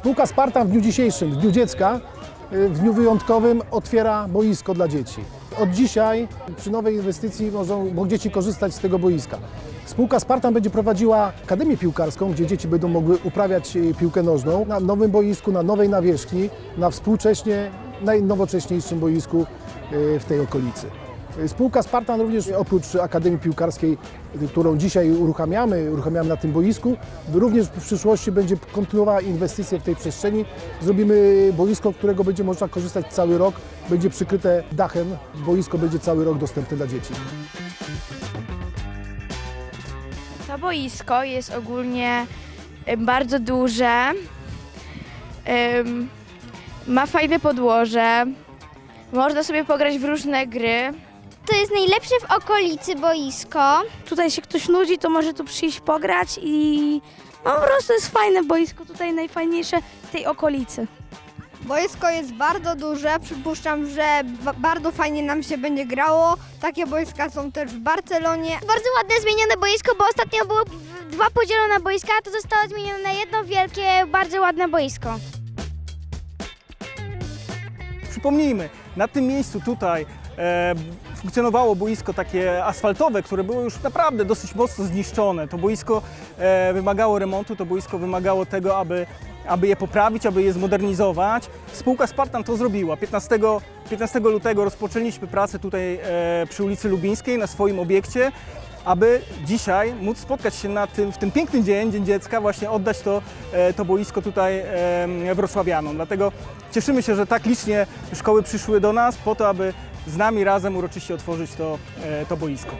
Spółka Spartan w dniu dzisiejszym, w Dniu Dziecka, y, w dniu wyjątkowym otwiera boisko dla dzieci. Od dzisiaj przy nowej inwestycji mogą, mogą dzieci korzystać z tego boiska. Spółka Spartan będzie prowadziła akademię piłkarską, gdzie dzieci będą mogły uprawiać y, piłkę nożną na nowym boisku, na nowej nawierzchni, na współcześnie najnowocześniejszym boisku y, w tej okolicy. Spółka Spartan również oprócz Akademii Piłkarskiej, którą dzisiaj uruchamiamy, uruchamiamy na tym boisku, również w przyszłości będzie kontynuowała inwestycje w tej przestrzeni. Zrobimy boisko, którego będzie można korzystać cały rok, będzie przykryte dachem, boisko będzie cały rok dostępne dla dzieci. To boisko jest ogólnie bardzo duże. Ma fajne podłoże. Można sobie pograć w różne gry. To jest najlepsze w okolicy boisko. tutaj się ktoś nudzi, to może tu przyjść pograć i no po prostu jest fajne boisko, tutaj najfajniejsze w tej okolicy. Boisko jest bardzo duże, przypuszczam, że ba- bardzo fajnie nam się będzie grało. Takie boiska są też w Barcelonie. Bardzo ładne zmienione boisko, bo ostatnio było w- dwa podzielone boiska, a to zostało zmienione na jedno wielkie, bardzo ładne boisko. Przypomnijmy, na tym miejscu tutaj funkcjonowało boisko takie asfaltowe, które było już naprawdę dosyć mocno zniszczone. To boisko e, wymagało remontu, to boisko wymagało tego, aby, aby je poprawić, aby je zmodernizować. Spółka Spartan to zrobiła. 15, 15 lutego rozpoczęliśmy pracę tutaj e, przy ulicy Lubińskiej na swoim obiekcie aby dzisiaj móc spotkać się na tym, w tym piękny dzień, Dzień Dziecka, właśnie oddać to, e, to boisko tutaj e, wrocławianom. Dlatego cieszymy się, że tak licznie szkoły przyszły do nas po to, aby z nami razem uroczyście otworzyć to, e, to boisko.